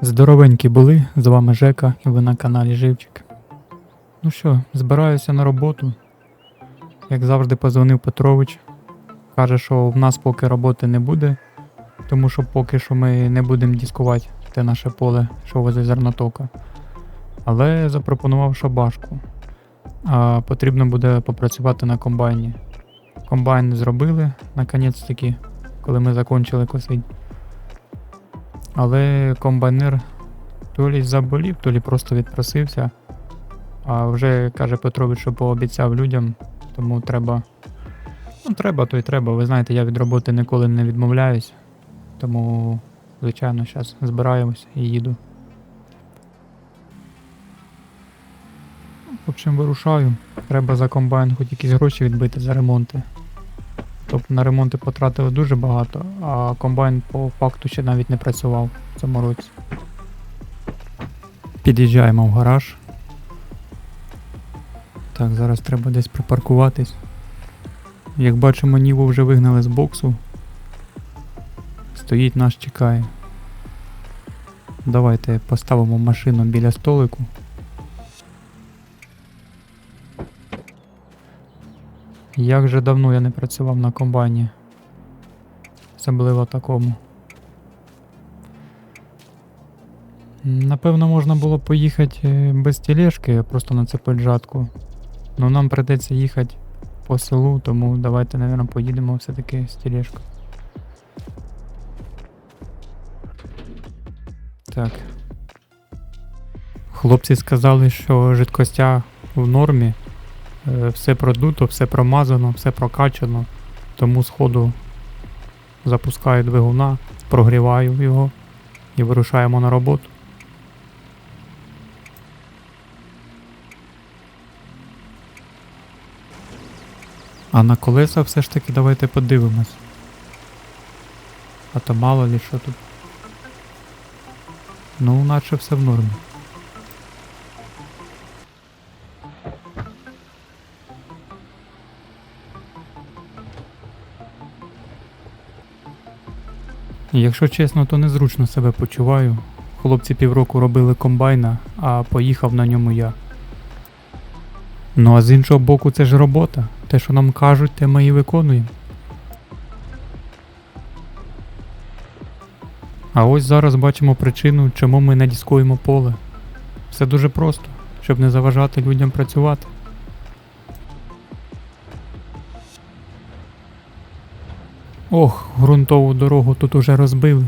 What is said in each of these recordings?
Здоровенькі були, з вами Жека і ви на каналі Живчик. Ну що, збираюся на роботу. Як завжди, позвонив Петрович. Каже, що в нас поки роботи не буде, тому що поки що ми не будемо дискувати те наше поле, що возить зернотока. Але запропонував шабашку. А потрібно буде попрацювати на комбайні. Комбайн зробили, наконець таки, коли ми закінчили косить. Але комбайнер то лі заболів, то лі просто відпросився. А вже каже Петрович, що пообіцяв людям, тому треба. Ну, треба, то й треба. Ви знаєте, я від роботи ніколи не відмовляюсь. Тому, звичайно, зараз збираємось і їду. В общем, вирушаю. Треба за комбайн хоч якісь гроші відбити за ремонти. Тобто на ремонти потратили дуже багато, а комбайн по факту ще навіть не працював в цьому році. Під'їжджаємо в гараж. Так, зараз треба десь припаркуватись. Як бачимо, Ніву вже вигнали з боксу. Стоїть нас чекає. Давайте поставимо машину біля столику. Як же давно я не працював на комбайні. Особливо такому. Напевно, можна було поїхати е, без тележки, просто нацепити жатку. Ну нам придеться їхати по селу, тому давайте, мабуть, поїдемо все-таки з тележкою. Так. Хлопці сказали, що жидкостя в нормі. Е, Все продуто, все промазано, все прокачано. Тому сходу запускаю двигуна, прогріваю його і вирушаємо на роботу. А на колеса все ж таки давайте подивимось. А то мало ли що тут. Ну, наче все в нормі. Якщо чесно, то незручно себе почуваю. Хлопці півроку робили комбайна, а поїхав на ньому я. Ну а з іншого боку, це ж робота. Те, що нам кажуть, те ми і виконуємо. А ось зараз бачимо причину, чому ми не дискуємо поле. Все дуже просто, щоб не заважати людям працювати. Ох, ґрунтову дорогу тут уже розбили.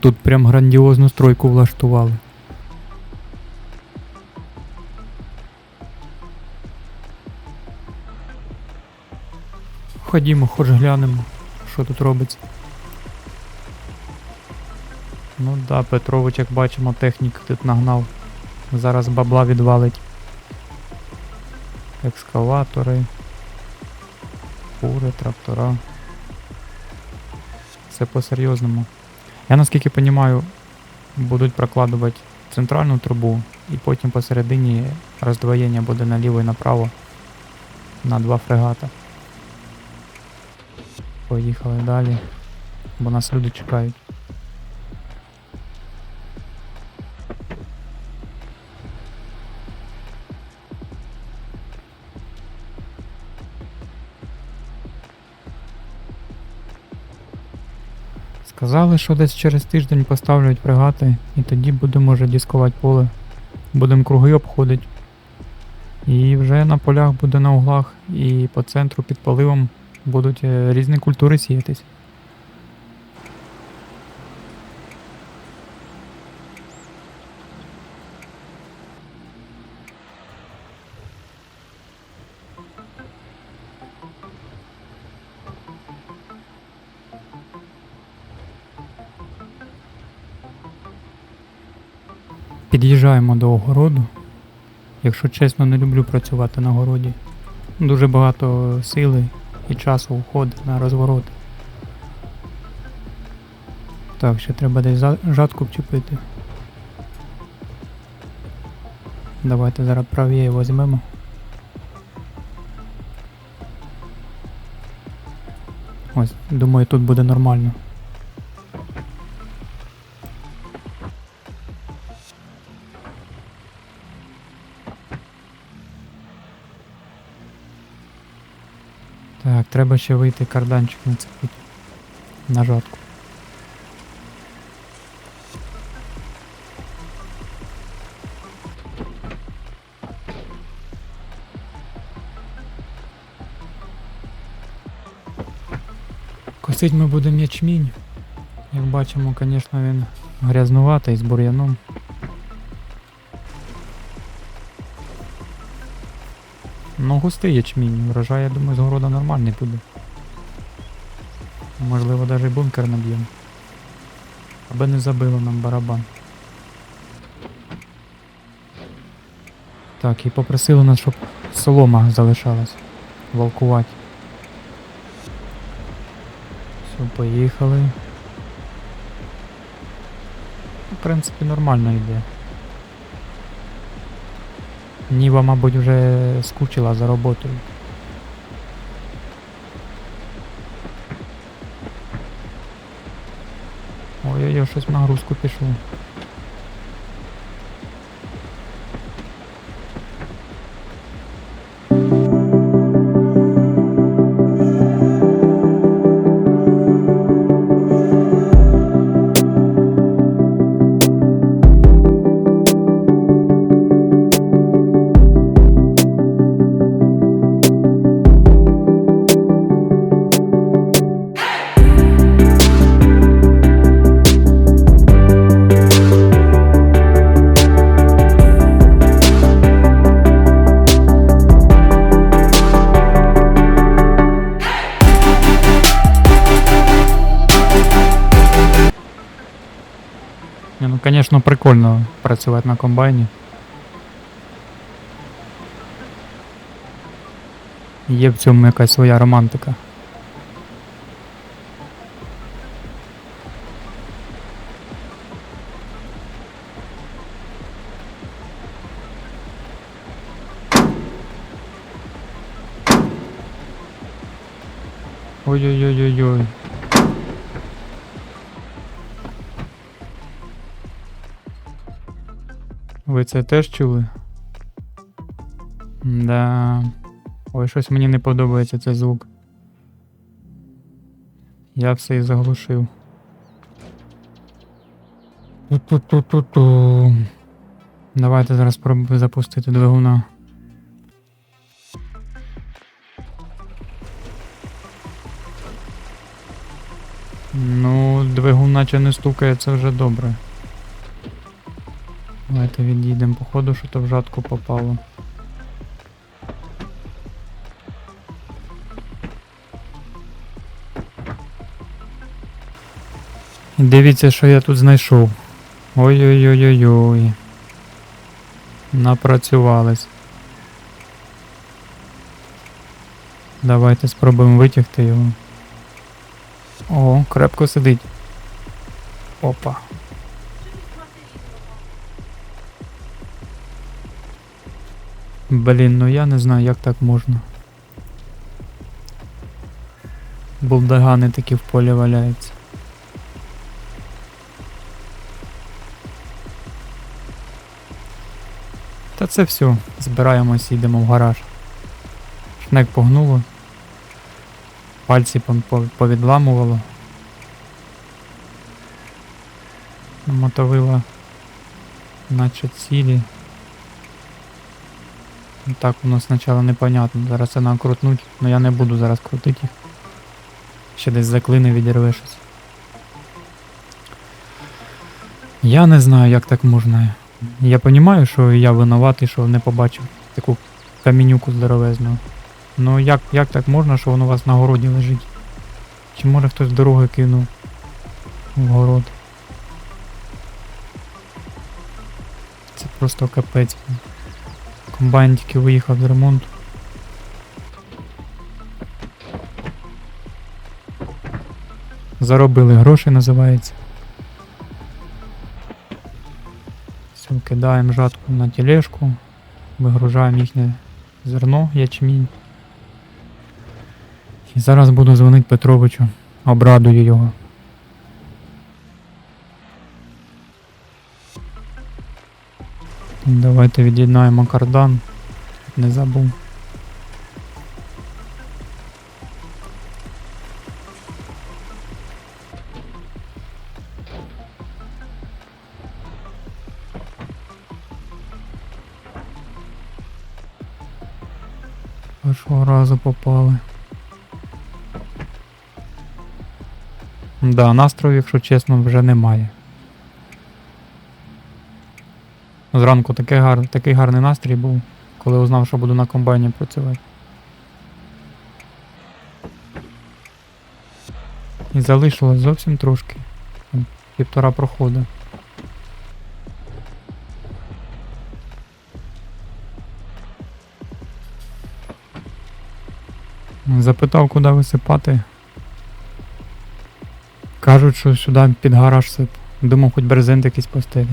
Тут прям грандіозну стройку влаштували. Ходімо, хоч глянемо, що тут робиться. Ну да, Петрович, як бачимо, технік тут нагнав. Зараз бабла відвалить. Екскаватори. Фури, трактора. Все по-серйозному. Я наскільки розумію, будуть прокладувати центральну трубу і потім посередині роздвоєння буде наліво і направо на два фрегата. Поїхали далі, бо нас люди чекають. Сказали, що десь через тиждень поставлять фрегати, і тоді будемо вже дискувати поле. Будемо круги обходити. І вже на полях буде на углах і по центру під поливом будуть е, різні культури сіятись. Під'їжджаємо до огороду. Якщо чесно, не люблю працювати на городі. Дуже багато сили і часу уходить на розворот. Так, ще треба десь жатку вчепити. Давайте зараз правіє візьмемо. Ось, думаю, тут буде нормально. Треба ще вийти карданчик на нацепити. На жатку. Косить ми будемо ячмінь. Як бачимо, звісно, він грязнуватий з бур'яном. Ну, густий ячмінь. Врожай, я думаю, з города нормальний буде. Можливо, навіть бункер наб'ємо. Аби не забило нам барабан. Так, і попросили нас, щоб солома залишалась. Валкувати. Все, поїхали. В принципі, нормально йде. Ніва, мабуть, вже скучила за роботою. Ой-ой-ой, щось в нагрузку пішло. Не, ну, конечно, прикольно працювати на комбайні. Є в цьому якась своя романтика. Ой-ой-ой-ой-ой. Ви це теж чули? Да. Ой, щось мені не подобається цей звук. Я все і заглушив. Ту-ту-ту-ту-ту. Давайте зараз спробую запустити двигуна. Ну, двигун наче не стукає, це вже добре. Давайте відійдемо походу, що то в жатку попало. І Дивіться, що я тут знайшов. Ой-ой-ой-ой-ой. Напрацювались. Давайте спробуємо витягти його. О, крепко сидить. Опа. Блін, ну я не знаю, як так можна. Булдагани такі в полі валяються. Та це все, збираємось і йдемо в гараж. Шнек погнуло. Пальці повідламувало. Мотовила наче цілі. Так воно спочатку непонятно. Зараз це нам крутнуть, але я не буду зараз крутити їх. Ще десь заклини відірве щось. Я не знаю, як так можна. Я розумію, що я винуватий, що не побачив таку камінюку здоровезну. Ну як, як так можна, що воно у вас на городі лежить? Чи може хтось дороги кинув в город? Це просто капець. Комбайн тільки виїхав з ремонту. Заробили гроші, називається. Все, кидаємо жатку на тележку, вигружаємо їхнє зерно, ячмінь. І зараз буду дзвонити Петровичу, обрадую його. Давайте від'єднаємо кардан. Не забув. Першого разу попали. Да, настрою, якщо чесно, вже немає. Зранку такий, гар... такий гарний настрій був, коли узнав, що буду на комбайні працювати. І залишилось зовсім трошки. Півтора проходу. Запитав, куди висипати. Кажуть, що сюди під гараж сип. Думав, хоч брезент якийсь постелі.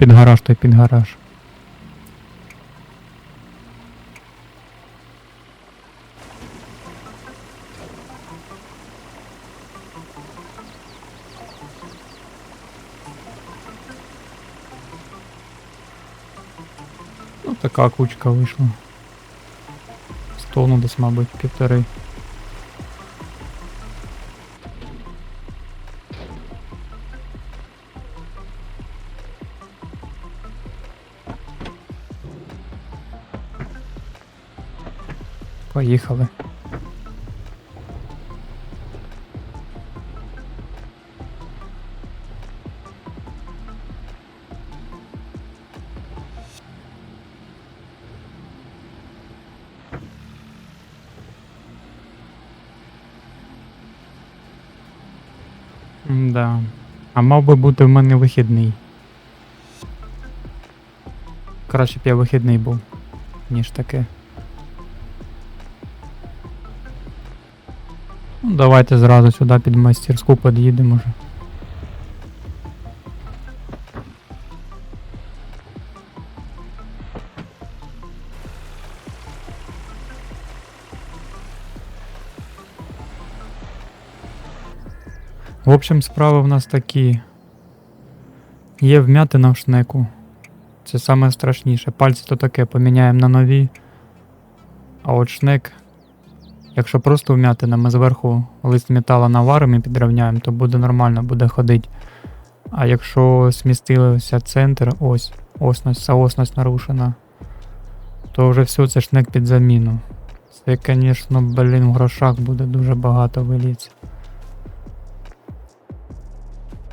Під гараж, то й під гараж. Ну, така кучка вийшла. Стону десь, мабуть, півтори. Поїхали. Да. А мав би бути в мене вихідний. Краще б я вихідний був, ніж таке. Давайте зразу сюди під майстерську під'їдемо вже. В общем, справи в нас такі. Є вмятина в шнеку. Це саме страшніше. Пальці то таке поміняємо на нові. А от шнек, якщо просто вмятина, ми зверху лист металу наваримо і підрівняємо, то буде нормально, буде ходити. А якщо смістився центр, ось, осность, соосность нарушена, то вже все, це шнек під заміну. Це, звісно, блін, в грошах буде дуже багато виліться.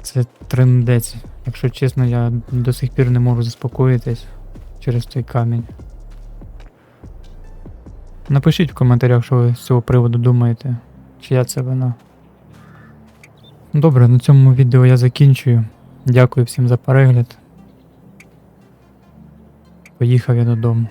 Це трендець. Якщо чесно, я до сих пір не можу заспокоїтись через той камінь. Напишіть в коментарях, що ви з цього приводу думаєте. Чия це вина. Добре, на цьому відео я закінчую. Дякую всім за перегляд. Поїхав я додому.